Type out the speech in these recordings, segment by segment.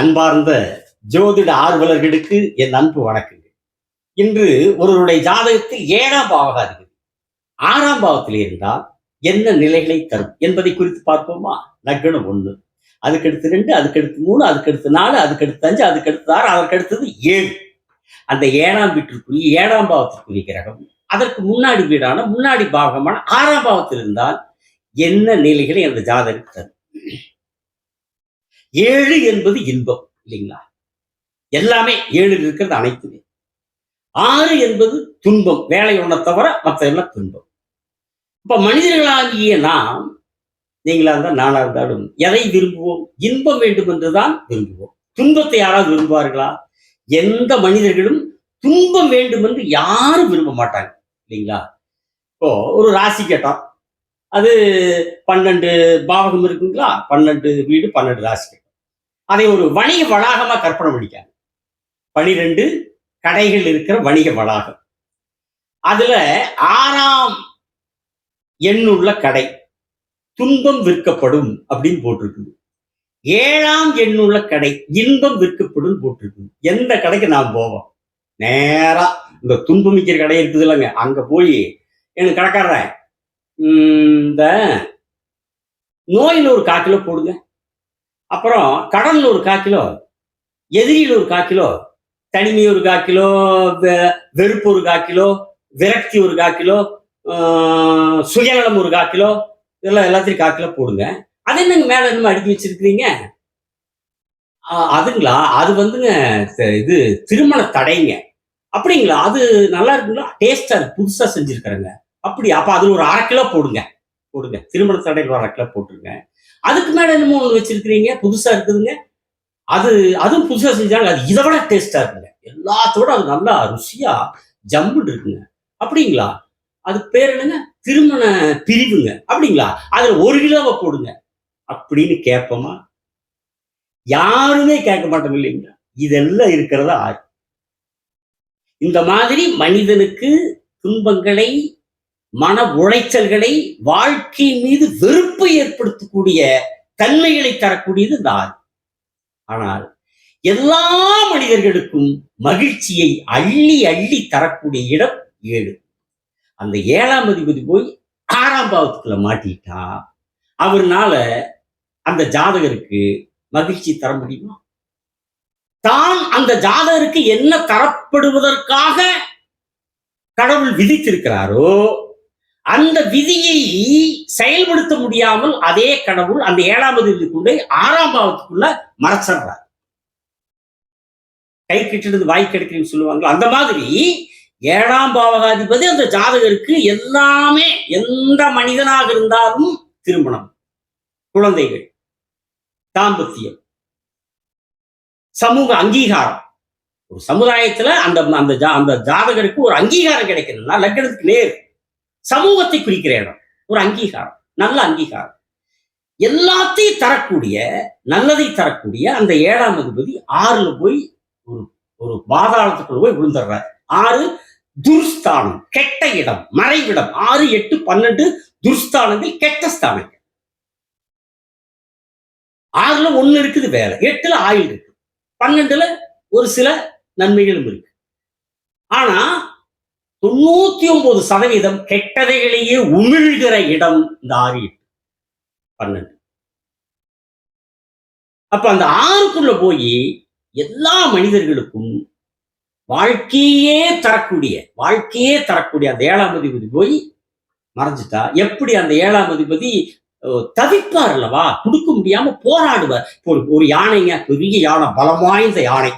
அன்பார்ந்த ஜோதிட ஆர்வலர்களுக்கு என் அன்பு வணக்கங்கள். இன்று ஒருவருடைய ஜாதகத்தில் ஏழாம் பாவகாதிபதி ஆறாம் பாவத்தில் இருந்தால் என்ன நிலைகளை தரும் என்பதை குறித்து பார்ப்போமா? லக்னம் ஒண்ணு. அதுக்கடுத்து ரெண்டு அதுக்கடுத்து மூணு அதுக்கடுத்து நாலு அதுக்கடுத்து அஞ்சு அதுக்கடுத்து ஆறு அதற்கடுத்தது ஏழு. அந்த ஏழாம் வீட்டிற்குரிய ஏழாம் பாவத்திற்குரிய கிரகம் அதற்கு முன்னாடி வீடான முன்னாடி பாகமான ஆறாம் பாவத்தில் இருந்தால் என்ன நிலைகளை அந்த ஜாதகம் தரும்? ஏழு என்பது இன்பம் இல்லைங்களா? எல்லாமே ஏழு இருக்கிறது அனைத்துமே. ஆறு என்பது துன்பம் வேலை ஒன்றை தவிர மற்ற எல்லாம் துன்பம். இப்ப மனிதர்களாகிய நாம் நீங்களா இருந்தால் நானா இருந்தாலும் எதை விரும்புவோம்? இன்பம் வேண்டும் என்றுதான் விரும்புவோம். துன்பத்தை யாராவது விரும்புவார்களா? எந்த மனிதர்களும் துன்பம் வேண்டும் என்று யாரும் விரும்ப மாட்டாங்க இல்லைங்களா? இப்போ ஒரு ராசி கேட்டோம். அது பன்னெண்டு பாவகம் இருக்குங்களா? பன்னெண்டு வீடு பன்னெண்டு ராசி அதை ஒரு வணிக வளாகமா கற்பனை பண்ணிக்காங்க பனிரெண்டு கடைகள் இருக்கிற வணிக வளாகம். அதுல ஆறாம் எண்ணுள்ள கடை துன்பம் விற்கப்படும் அப்படின்னு போட்டிருக்குது. ஏழாம் எண்ணுள்ள கடை இன்பம் விற்கப்படும் போட்டிருக்குது. எந்த கடைக்கு நான் போவோம்? நேரா. இந்த துன்பம் விற்கிற கடை இருக்குது இல்லைங்க அங்க போய் எனக்கு கடைக்காரன் இந்த நோயில் ஒரு கால் கிலோ போடுங்க. அப்புறம் கடல்ல ஒரு கால் கிலோ எதிரியில் ஒரு கால் கிலோ தனிமை ஒரு கால் கிலோ வெ- வெறுப்பு ஒரு கால் கிலோ விரக்தி ஒரு கால் கிலோ சுயநலம் ஒரு கால் கிலோ இதெல்லாம் எல்லாத்தையும் கால் கிலோ போடுங்க. அது என்னங்க மேலே என்னமோ அடுக்கி வச்சிருக்கிறீங்க? அதுங்களா? அது வந்துங்க இது திருமண தடைங்க. அப்படிங்களா? அது நல்லா இருக்குங்களா? டேஸ்டா புதுசா செஞ்சிருக்கிறேங்க. அப்படி அப்ப அதுல ஒரு அரை கிலோ போடுங்க. போடுங்க. திருமண தடையில் ஒரு போட்டுருங்க. அதுக்கு மேல என்னமோ ஒன்று வச்சிருக்கிறீங்க புதுசா இருக்குதுங்க. அது அதுவும் புதுசா செஞ்சாங்க அது இதை விட டேஸ்டா இருக்குங்க. எல்லாத்தோட அது நல்லா ருசியா ஜம்முன்னு இருக்குங்க. அப்படிங்களா? அது பேர் என்னங்க? திருமண பிரிவுங்க. அப்படிங்களா? அதுல ஒரு கிலோவை போடுங்க. அப்படின்னு கேட்போமா? யாருமே கேட்க மாட்டோம் இல்லைங்களா? இதெல்லாம் இருக்கிறதா? ஆறு இந்த மாதிரி மனிதனுக்கு துன்பங்களை மன உளைச்சல்களை வாழ்க்கை மீது வெறுப்பை ஏற்படுத்தக்கூடிய தன்மைகளை தரக்கூடியது இந்த ஆறு ஆனால் எல்லா மனிதர்களுக்கும் மகிழ்ச்சியை அள்ளி அள்ளி தரக்கூடிய இடம் ஏழு. அந்த ஏழாம் அதிபதி போய் ஆறாம் பாவத்துக்குள்ள மாட்டிட்டா அவர்னால அந்த ஜாதகருக்கு மகிழ்ச்சி தர முடியுமா? தான் அந்த ஜாதகருக்கு என்ன தரப்படுவதற்காக கடவுள் விதித்திருக்கிறாரோ அந்த விதியை செயல்படுத்த முடியாமல் அதே கடவுள் அந்த ஏழாவது அதிபதி கொண்டு ஆறாம் பாவத்துக்குள்ள மறைச்சிடுறார். கை கிட்டது வாய் கிடைக்கிறேன்னு சொல்லுவாங்க அந்த மாதிரி ஏழாம் பாவகாதிபதி அந்த ஜாதகருக்கு எல்லாமே எந்த மனிதனாக இருந்தாலும் திருமணம் குழந்தைகள் தாம்பத்தியம் சமூக அங்கீகாரம். ஒரு சமுதாயத்துல அந்த அந்த ஜா- அந்த ஜாதகருக்கு ஒரு அங்கீகாரம் கிடைக்கணும்னா லக்னத்துக்கு நேரு. சமூகத்தை குறிக்கிற இடம் ஒரு அங்கீகாரம் நல்ல அங்கீகாரம். எல்லாத்தையும் தரக்கூடிய நல்லதை தரக்கூடிய அந்த ஏழாம் அதிபதி ஆறுல போய் ஒரு ஒரு பாதாளத்துக்குள்ள போய் விழுந்துடுறார். ஆறு துர்ஸ்தானம் கெட்ட இடம் மறைவிடம் ஆறு எட்டு பன்னெண்டு துர்ஸ்தானங்கள் கெட்ட ஸ்தானங்கள். ஆறுல ஒண்ணு இருக்குது வேலை எட்டுல ஆயுள் இருக்கு. பன்னெண்டுல ஒரு சில நன்மைகளும் இருக்கு. ஆனா தொண்ணூத்தி ஒன்பது சதவீதம் கெட்டதைகளையே உமிழ்கிற இடம் இந்த ஆறு எட்டு. பன்னெண்டு. அப்ப அந்த ஆறுக்குள்ள போய் எல்லா மனிதர்களுக்கும் வாழ்க்கையே தரக்கூடிய வாழ்க்கையே தரக்கூடிய அந்த ஏழாம் அதிபதி போய் மறைஞ்சிட்டா. எப்படி அந்த ஏழாம் அதிபதி தவிப்பார் அல்லவா? கொடுக்க முடியாம போராடுவார். இப்போ ஒரு யானைங்க பெரிய யானை பலம் வாய்ந்த யானை.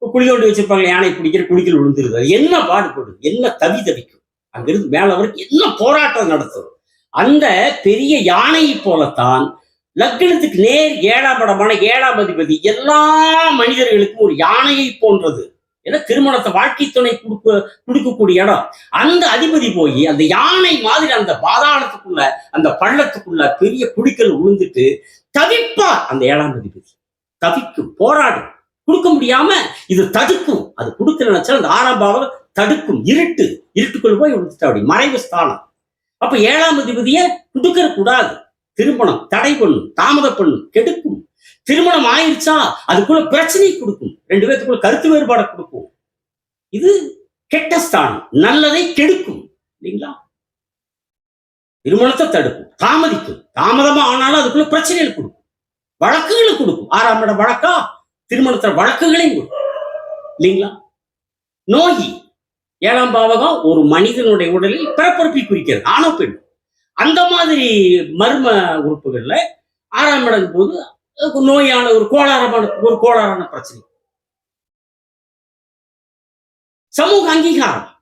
குழி வச்சிருப்பாங்க யானை பிடிக்கிற குழிக்கல் விழுந்துருது. என்ன பாடுபடும்? என்ன தவி தவிக்கும்? அங்கிருந்து மேல வரைக்கும் என்ன போராட்டம் நடத்தும்? அந்த பெரிய யானையை போலத்தான் லக்னத்துக்கு நேர் ஏழாம் படமான ஏழாம் அதிபதி எல்லா மனிதர்களுக்கும் ஒரு யானையை போன்றது. ஏன்னா திருமணத்தை வாழ்க்கை துணை கொடுக்க கொடுக்கக்கூடிய இடம். அந்த அதிபதி போய் அந்த யானை மாதிரி அந்த பாதாளத்துக்குள்ள அந்த பள்ளத்துக்குள்ள பெரிய குடிக்கல் விழுந்துட்டு தவிப்பார் அந்த ஏழாம் அதிபதி. தவிக்கும் போராடும். கொடுக்க முடியாம இது தடுக்கும். அது கொடுக்கல நினைச்சா அந்த ஆறாம் பாவம் தடுக்கும். இருட்டு இருட்டுக்குள்ள போய் விழுந்துட்டா அப்படி. மறைவு ஸ்தானம். அப்ப ஏழாம் அதிபதியை கொடுக்கற கூடாது திருமணம் தடை பண்ணும் தாமத பண்ணும் கெடுக்கும். திருமணம் ஆயிருச்சா அதுக்குள்ள பிரச்சனை கொடுக்கும். ரெண்டு பேத்துக்குள்ள கருத்து வேறுபாடை கொடுக்கும். இது கெட்ட ஸ்தானம். நல்லதை கெடுக்கும். இல்லைங்களா? திருமணத்தை தடுக்கும். தாமதிக்கும். தாமதமா ஆனாலும் அதுக்குள்ள பிரச்சனைகள் கொடுக்கும். வழக்குகளை கொடுக்கும். ஆறாம் இடம் வழக்கா? திருமணத்துல வழக்குகளையும் கொடுக்கும். இல்லைங்களா? நோய். ஏழாம் பாவகம் ஒரு மனிதனுடைய உடலில் பிறப்புறுப்பை குறிக்கிறது. ஆணோ பெண். அந்த மாதிரி மர்ம உறுப்புகள்ல ஆறாம் இடம் போது நோயான ஒரு கோளாறான ஒரு கோளாறான பிரச்சனை. சமூக அங்கீகாரம்.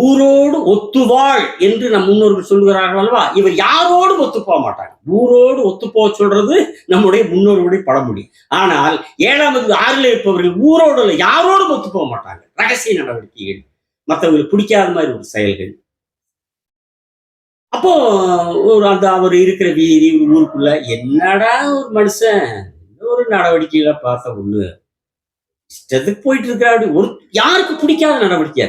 ஊரோடு ஒத்துவாள் என்று நம் முன்னோர்கள் சொல்கிறார்கள் அல்லவா? இவர் யாரோடும் ஒத்து போக மாட்டாங்க ஊரோடு ஒத்து போக சொல்றது நம்முடைய முன்னோர்களுடைய பழமொழி. ஆனால் ஏழாவது ஆறில் இருப்பவர்கள் ஊரோடு இல்லை யாரோடும் ஒத்து போக மாட்டாங்க ரகசிய நடவடிக்கைகள். மற்றவங்களுக்கு பிடிக்காத மாதிரி ஒரு செயல்கள். அப்போ ஒரு அந்த அவர் இருக்கிற வீதி ஊருக்குள்ள என்னடா ஒரு மனுஷன்? ஒரு நடவடிக்கையில பார்த்த ஒண்ணு இஷ்டத்துக்கு போயிட்டு இருக்கிறாரு ஒரு யாருக்கு பிடிக்காத நடவடிக்கையா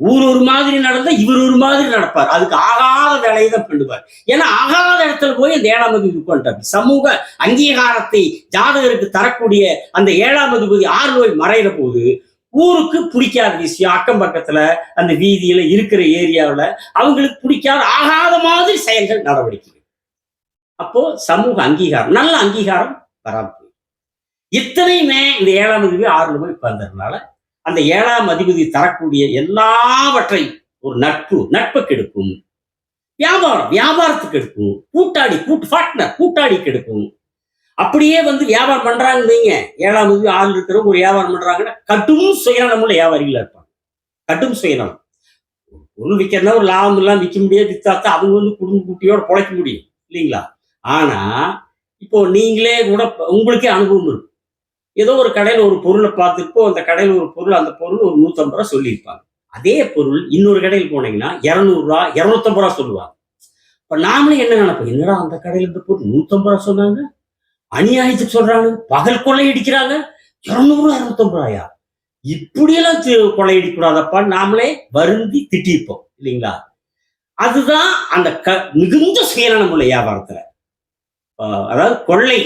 ஊர் ஒரு மாதிரி நடந்தா இவர் ஒரு மாதிரி நடப்பார். அதுக்கு ஆகாத வேலையை தான் பண்ணுவார். ஏன்னா ஆகாத இடத்துல போய் அந்த ஏழாம் அதிபதி உட்காந்துட்டார் சமூக அங்கீகாரத்தை ஜாதகருக்கு தரக்கூடிய அந்த ஏழாம் அதிபதி ஆறு நோய் மறைகிற போது ஊருக்கு பிடிக்காத விஷயம் அக்கம் பக்கத்துல அந்த வீதியில இருக்கிற ஏரியாவில் அவங்களுக்கு பிடிக்காத ஆகாத மாதிரி செயல்கள் நடவடிக்கைகள். அப்போ சமூக அங்கீகாரம் நல்ல அங்கீகாரம் வராது இத்தனையுமே இந்த ஏழாம் அதிபதி ஆறுல போய் உட்கார்ந்ததுனால அந்த ஏழாம் அதிபதி தரக்கூடிய எல்லாவற்றையும் ஒரு நட்பு நட்பை கெடுக்கும் வியாபாரம் வியாபாரத்துக்கு எடுக்கும். கூட்டாளி கூட்டு பார்ட்னர் கூட்டாளி கெடுக்கும் அப்படியே வந்து வியாபாரம் பண்றாங்க நீங்க ஏழாம் அதிபதி ஆள் இருக்கிறவங்க ஒரு வியாபாரம் பண்றாங்கன்னா கடும் சுயநலமுள்ள வியாபாரிகளா இருப்பாங்க. கடும் சுயநலம். பொருள் விற்கிறதா ஒரு லாபம் எல்லாம் விற்க முடியாது. வித்தாத்தா அவங்க வந்து குடும்ப குட்டியோட பொழைக்க முடியும். இல்லைங்களா? ஆனா இப்போ நீங்களே கூட உங்களுக்கே அனுபவம் இருக்கும் ஏதோ ஒரு கடையில் ஒரு பொருளை பார்த்துப்போ அந்த கடையில் ஒரு பொருள் அந்த பொருள் ஒரு நூற்றம்பது ரூபா சொல்லியிருப்பாங்க. அதே பொருள் இன்னொரு கடையில் போனீங்கன்னா இரநூறுவா இரநூத்தம்பது ரூபா சொல்லுவாங்க. இப்போ நாமளே என்ன நினைப்போம்? என்னடா அந்த கடையில் இருந்த பொருள் நூற்றம்பது ரூபா சொன்னாங்க? அநியாயத்துக்கு சொல்றாங்க. பகல் கொள்ளையடிக்கிறாங்க இரநூறுவா இரநூத்தம்பது ரூபாயா? இப்படியெல்லாம் கொள்ளையடிக்கூடாதப்பா நாமளே வருந்தி திட்டிப்போம் இல்லைங்களா? அதுதான் அந்த க மிகுந்த சுயநலம் உள்ள வியாபாரத்துல. அதாவது கொள்ளை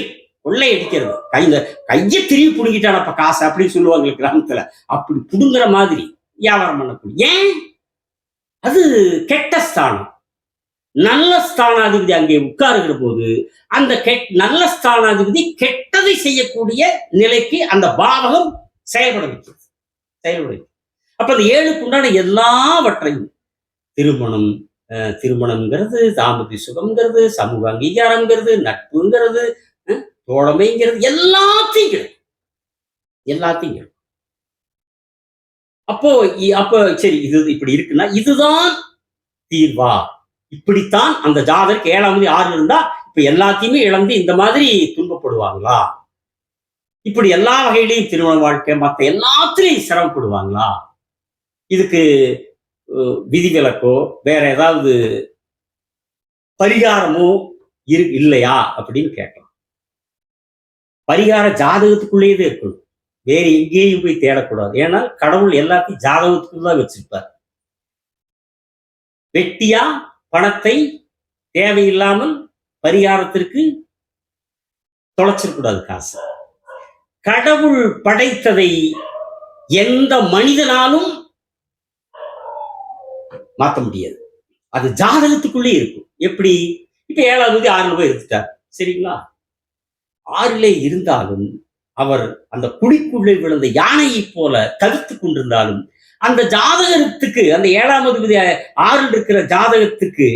கொள்ளை அடிக்கிறது. கை இந்த கையை திரும்பி புடுங்கிட்டானப்ப காசு அப்படின்னு சொல்லுவாங்க கிராமத்துல. அப்படி புடுங்குற மாதிரி வியாபாரம் பண்ணக்கூடிய. ஏன்? அது கெட்ட ஸ்தானம். நல்ல ஸ்தானாதிபதி அங்கே உட்காருகிற போது அந்த கெட் நல்ல ஸ்தானாதிபதி கெட்டதை செய்யக்கூடிய நிலைக்கு அந்த பாவகம் செயல்பட வைக்கிறது செயல்பட அப்ப அந்த ஏழுக்கு உண்டான எல்லாவற்றையும் திருமணம் திருமணம்ங்கிறது தாம்பத்திய சுகம்ங்கிறது சமூக அங்கீகாரம்ங்கிறது நட்புங்கிறது தோழமைங்கிறது எல்லாத்தையும் எல்லாத்தையும் அப்போ அப்போ சரி இது இப்படி இருக்குன்னா இதுதான் தீர்வா? இப்படித்தான் அந்த ஜாதருக்கு ஏழாவது ஆறு இருந்தா இப்ப எல்லாத்தையுமே இழந்து இந்த மாதிரி துன்பப்படுவாங்களா? இப்படி எல்லா வகையிலையும் திருமண வாழ்க்கை மற்ற எல்லாத்துலயும் சிரமப்படுவாங்களா? இதுக்கு விதிவிலக்கோ வேற ஏதாவது பரிகாரமோ இரு இல்லையா? அப்படின்னு கேட்டோம் பரிகார ஜாதகத்துக்குள்ளேயே தான் இருக்கணும் வேற எங்கேயும் போய் தேடக்கூடாது. ஏன்னா கடவுள் எல்லாத்தையும் ஜாதகத்துக்குள்ள தான் வச்சிருப்பார். வெட்டியா பணத்தை தேவையில்லாமல் பரிகாரத்திற்கு தொலைச்சிடக்கூடாது காசு. கடவுள் படைத்ததை எந்த மனிதனாலும் மாத்த முடியாது. அது ஜாதகத்துக்குள்ளே இருக்கும். எப்படி? இப்ப ஏழாவது ஆறு போய் எடுத்துட்டார் சரிங்களா? ஆறிலே இருந்தாலும் அவர் அந்த குழிக்குள்ளே விழுந்த யானையைப் போல தவித்து கொண்டிருந்தாலும் அந்த ஜாதகத்துக்கு அந்த ஏழாம் அதிபதி ஆறில் இருக்கிற ஜாதகத்துக்கு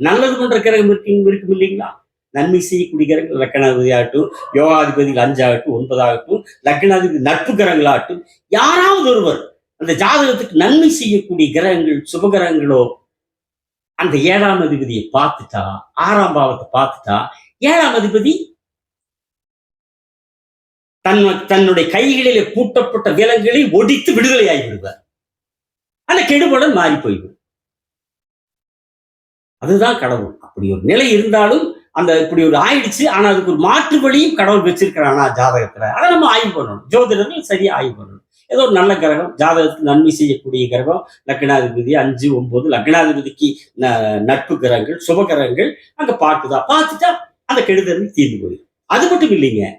நல்லது கொண்ட கிரகம் இருக்கும் இருக்கும் இல்லைங்களா? நன்மை செய்யக்கூடிய கிரகங்கள் லக்கணாதிபதி ஆகட்டும் யோகாதிபதிகள் அஞ்சாகட்டும் ஒன்பதாகட்டும் லக்னாதிபதி நட்பு கிரகங்களாகட்டும் யாராவது ஒருவர் அந்த ஜாதகத்துக்கு நன்மை செய்யக்கூடிய கிரகங்கள் சுபகிரகங்களோ அந்த ஏழாம் அதிபதியை பார்த்துட்டா ஆறாம் பாவத்தை பார்த்துட்டா ஏழாம் அதிபதி தன் தன்னுடைய கைகளிலே பூட்டப்பட்ட விலங்குகளை ஒடித்து விடுதலையாகி விடுவார். அந்த கெடுபடன் மாறி போய்விடும் அதுதான் கடவுள். அப்படி ஒரு நிலை இருந்தாலும் அந்த இப்படி ஒரு ஆயிடுச்சு. ஆனா அதுக்கு ஒரு மாற்று வழியும் கடவுள் வச்சிருக்கிறானா ஜாதகத்துல. அதை நம்ம ஆய்வு பண்ணணும். ஜோதிடர்கள் சரியா ஆய்வு பண்ணணும். ஏதோ ஒரு நல்ல கிரகம். ஜாதகத்துக்கு நன்மை செய்யக்கூடிய கிரகம். லக்னாதிபதி அஞ்சு ஒன்பது. லக்னாதிபதிக்கு ந- நட்பு கிரகங்கள் சுப கிரகங்கள். அங்க பார்த்துதான். பார்த்துட்டா அந்த கெடுதல் தீர்ந்து போயிடும். அது மட்டும் இல்லைங்க.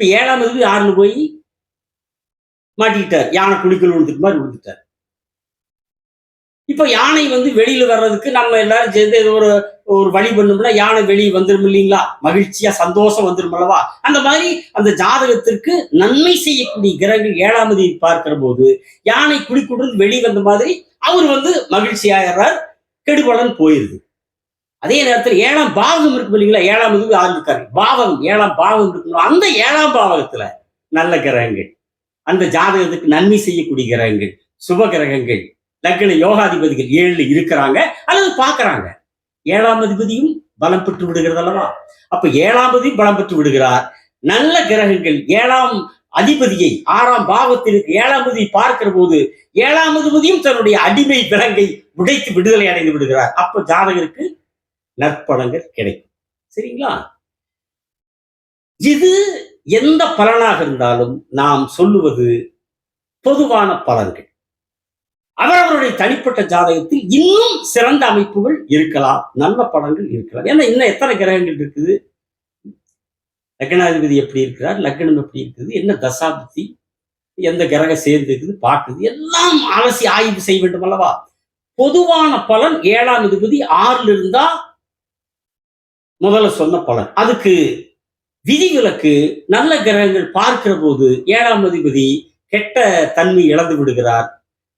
இப்போ ஏழாம் அதிபதி ஆறுல போய் மாட்டிக்கிட்டார். யானை குளிக்கல் விழுந்துட்டு மாதிரி விழுந்துட்டார். இப்போ யானை வந்து வெளியில வர்றதுக்கு நம்ம எல்லாரும் சேர்ந்து ஏதோ ஒரு ஒரு வழி பண்ணோம்னா யானை வெளியே வந்துடும் இல்லைங்களா? மகிழ்ச்சியா சந்தோஷம் வந்துடும் அல்லவா? அந்த மாதிரி அந்த ஜாதகத்திற்கு நன்மை செய்யக்கூடிய கிரகங்கள் ஏழாமதி பார்க்கிற போது யானை குடிக்குடன் வெளியே வந்த மாதிரி அவர் வந்து மகிழ்ச்சி ஆயிடுறார் கெடுபலன் போயிருது. அதே நேரத்தில் ஏழாம் பாவகம் இருக்கு இல்லைங்களா ஏழாம் இது ஆரம்பிக்காரு பாவகம் ஏழாம் பாவகம் இருக்கணும் அந்த ஏழாம் பாவகத்துல நல்ல கிரகங்கள் அந்த ஜாதகத்துக்கு நன்மை செய்யக்கூடிய கிரகங்கள் சுப கிரகங்கள் லக்ன யோகாதிபதிகள் ஏழுல இருக்கிறாங்க அல்லது பார்க்கறாங்க. ஏழாம் அதிபதியும் பலம் பெற்று விடுகிறது அல்லவா? அப்ப ஏழாம் அதிபதி பலம் பெற்று விடுகிறார். நல்ல கிரகங்கள் ஏழாம் அதிபதியை ஆறாம் பாவத்தில் ஏழாம் அதிபதி பார்க்கிற போது ஏழாம் அதிபதியும் தன்னுடைய அடிமை விலங்கை உடைத்து விடுதலை அடைந்து விடுகிறார். அப்ப ஜாதகருக்கு நற்பலங்கள் கிடைக்கும். சரிங்களா? இது எந்த பலனாக இருந்தாலும் நாம் சொல்லுவது பொதுவான பலன்கள். அவரவருடைய தனிப்பட்ட ஜாதகத்தில் இன்னும் சிறந்த அமைப்புகள் இருக்கலாம் நல்ல பலன்கள் இருக்கலாம். ஏன்னா இன்னும் எத்தனை கிரகங்கள் இருக்குது? லக்னாதிபதி எப்படி இருக்கிறார்? லக்னம் எப்படி இருக்குது? என்ன தசாபதி? எந்த கிரகம் சேர்ந்து இருக்குது? பார்க்குது. எல்லாம் அலசி ஆய்வு செய்ய வேண்டும் அல்லவா? பொதுவான பலன் ஏழாம் அதிபதி ஆறுல இருந்தா முதல்ல சொன்ன பலன். அதுக்கு விதிவிலக்கு நல்ல கிரகங்கள் பார்க்கிற போது ஏழாம் அதிபதி கெட்ட தன்மை இழந்து விடுகிறார்.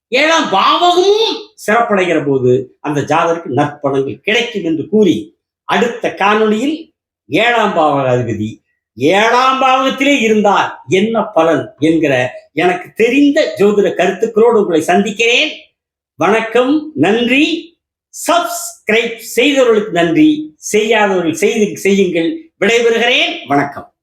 ஏழாம் பாவகமும் சிறப்படைகிற போது அந்த ஜாதருக்கு நற்பலன்கள் கிடைக்கும் என்று கூறி அடுத்த காணொளியில் ஏழாம் பாவக அதிபதி ஏழாம் பாவகத்திலே இருந்தால் என்ன பலன் என்கிற எனக்கு தெரிந்த ஜோதிட கருத்துக்களோடு உங்களை சந்திக்கிறேன். வணக்கம் நன்றி. சப்ஸ்கிரைப் செய்தவர்களுக்கு நன்றி. செய்யாதவர்கள் செய்து செய்யுங்கள். விடைபெறுகிறேன். வணக்கம்.